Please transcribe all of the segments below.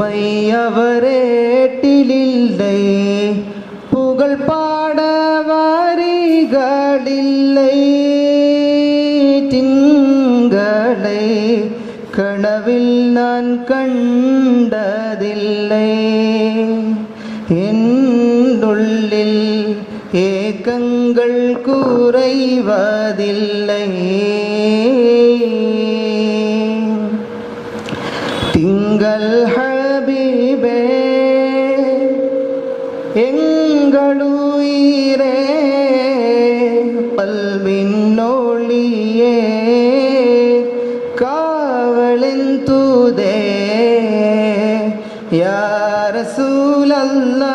பெருமை அவரேட்டிலில்லை புகழ் பாட வாரிகளில்லை திங்களை கனவில் நான் கண்டதில்லை. என்னுள்ளில் ஏக்கங்கள் குறைவதில்லை. திங்கள் எங்களுயிரே பல்வின் ஒளியே காவலின் தூதே யார சூழல்லா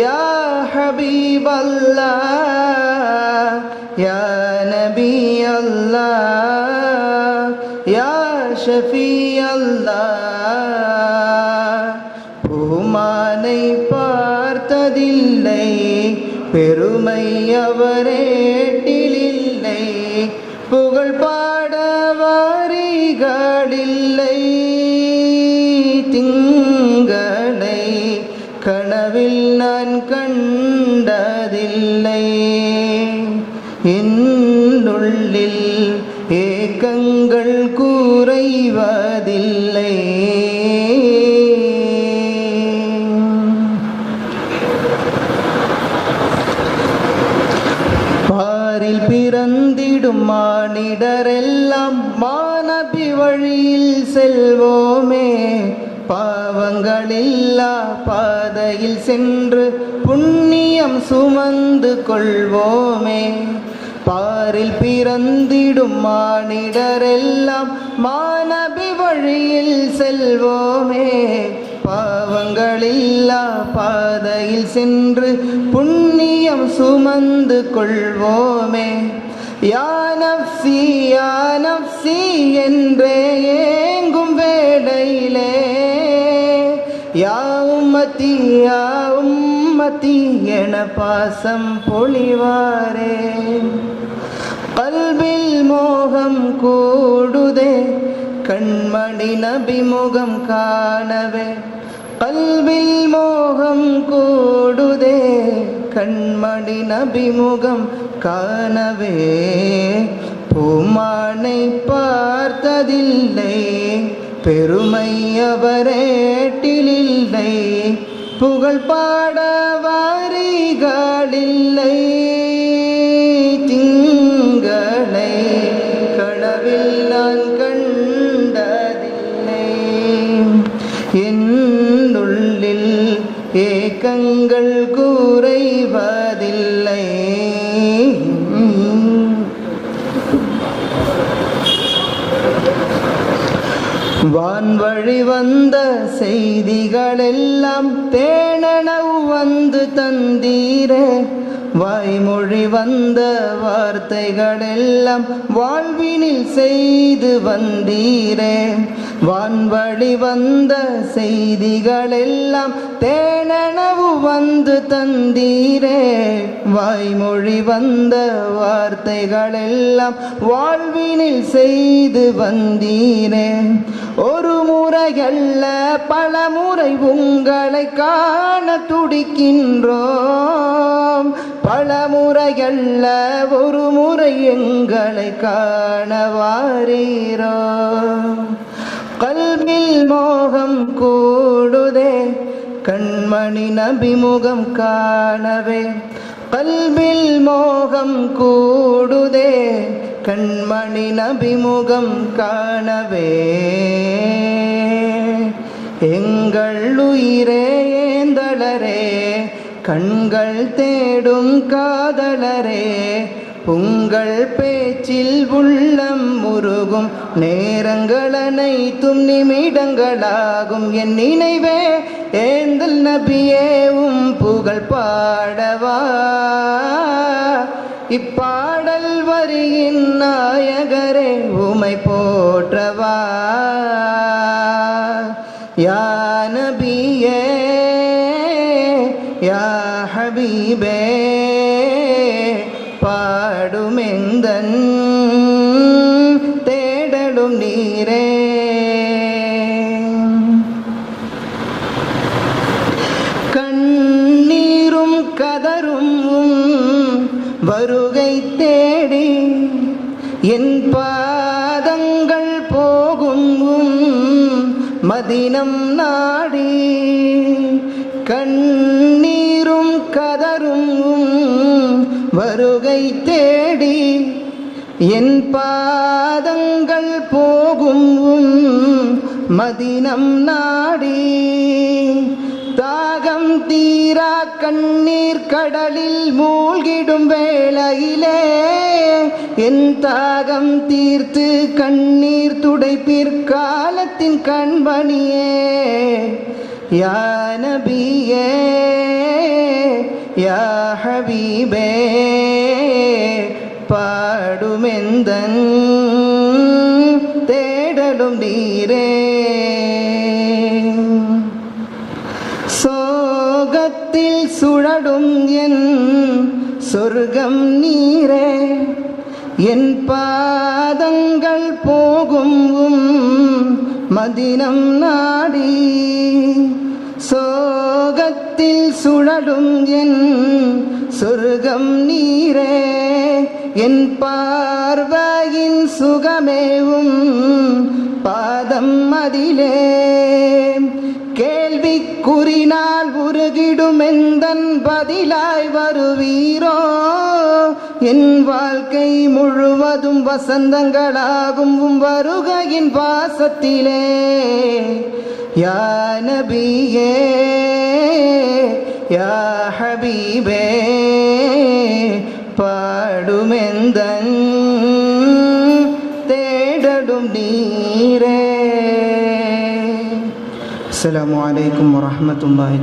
யா ஹபீபல்லா யா நபி அல்லா யா பெறுவதில்லை பெருமை அவரேட்டிலில்லை புகழ் பாட வாரிகளில்லை திங்களை கனவில் நான் கண்டதில்லை. என்னுள்ளில் ஏக்கங்கள் குறைவதில்லை. பிறந்திடும் மானிடரெல்லாம் மாநபி வழியில் செல்வோமே. பாவங்களில்லா பாதையில் சென்று புண்ணியம் சுமந்து கொள்வோமே. பாரில் பிறந்திடும் மானிடரெல்லாம் மாநபி வழியில் செல்வோமே. பாவங்களில்லா பாதையில் சென்று புண்ணியம் சுமந்து கொள்வோமே. யார் நப்சி யா நப்சி என்றே ஏங்கும் வேடையிலே. யா உம்மத்தி யா உம்மத்தி என பாசம் பொழிவாரே. கல்வில் மோகம் கூடுதே கண்மணி நபிமுகம் காணவே. கல்வில் மோகம் கூடுதே கண்மணி நபிமுகம் காணவே. உமானை பார்த்ததில்லை பெருமை அவரேட்டிலில்லை புகழ் பாட வாரிகளில்லை திங்களை கடவில் நான் கண்டதில்லை. என்னுள்ளில் ஏக்கங்கள் குறைவதில்லை. வான்வழி வந்த செய்திகளெல்லாம் தேனனவு வந்து தந்தீரே. வாய்மொழி வந்த வார்த்தைகளெல்லாம் வாழ்வினில் செய்து வந்தீரே. வான்வழி வந்த செய்திகளெல்லாம் தேனனவு வந்து தந்தீரே. வாய்மொழி வந்த வார்த்தைகளெல்லாம் வாழ்வினில் செய்து வந்தீரே. ஒரு முறையல்ல பல முறை உங்களை காண துடிக்கின்றோம். பல முறையல்ல ஒரு முறை எங்களை காணவாரீரோ. கல்வில் மோகம் கூடுதே கண்மணி நபிமுகம் காணவே. கல்வில் மோகம் கூடுதே கண்மணி நபிமுகம் காணவே. எங்கள் உயிரே ஏந்தளரே கண்கள் தேடும் காதலரே உங்கள் பேச்சில் உள்ளம் முருகும் நேரங்கள் அனைத்தும் நிமிடங்களாகும். என் நினைவே ஏந்தல் நபியேவும் புகழ் பாடவா? இப்பாடல் வரியின் நாயகரே உமை போ பாடுமெந்தன் தேடலும் நீரே. கண்ணீரும் கதரும் வருகை தேடி என் பாதங்கள் போகும் மதினம் நாடி கண் வருகை தேடி என் பாதங்கள் போகும் மதினம் நாடி தாகம் தீரா கண்ணீர் கடலில் மூழ்கிடும் வேளையிலே என் தாகம் தீர்த்து கண்ணீர் துடைப்பிற்காலத்தின் கண்மணியே யானபியே நபியே யா ஹபீபே பாடுமெந்தன் தேடலும் நீரே. சோகத்தில் சுழடும் என் சொர்க்கம் நீரே. என் பாதங்கள் போகும் மதினம் நாடி சொர்க்கத்தில் சுழலும் என் சொர்க்கம் நீரே என் பார்வையின் சுகமேவும் பாதம் அதிலே. கேள்விக்குறினால் உருகிடும் எந்தன் பதிலாய் வருவீரோ என் வாழ்க்கை முழுவதும் வசந்தங்களாகும் வருகையின் பாசத்திலே யா நபியே யா ஹபீபே பாடுமெந்தன் தேடடும் நீரே அஸ்ஸலாமு அலைக்கும் வரஹ்மத்துல்லாஹி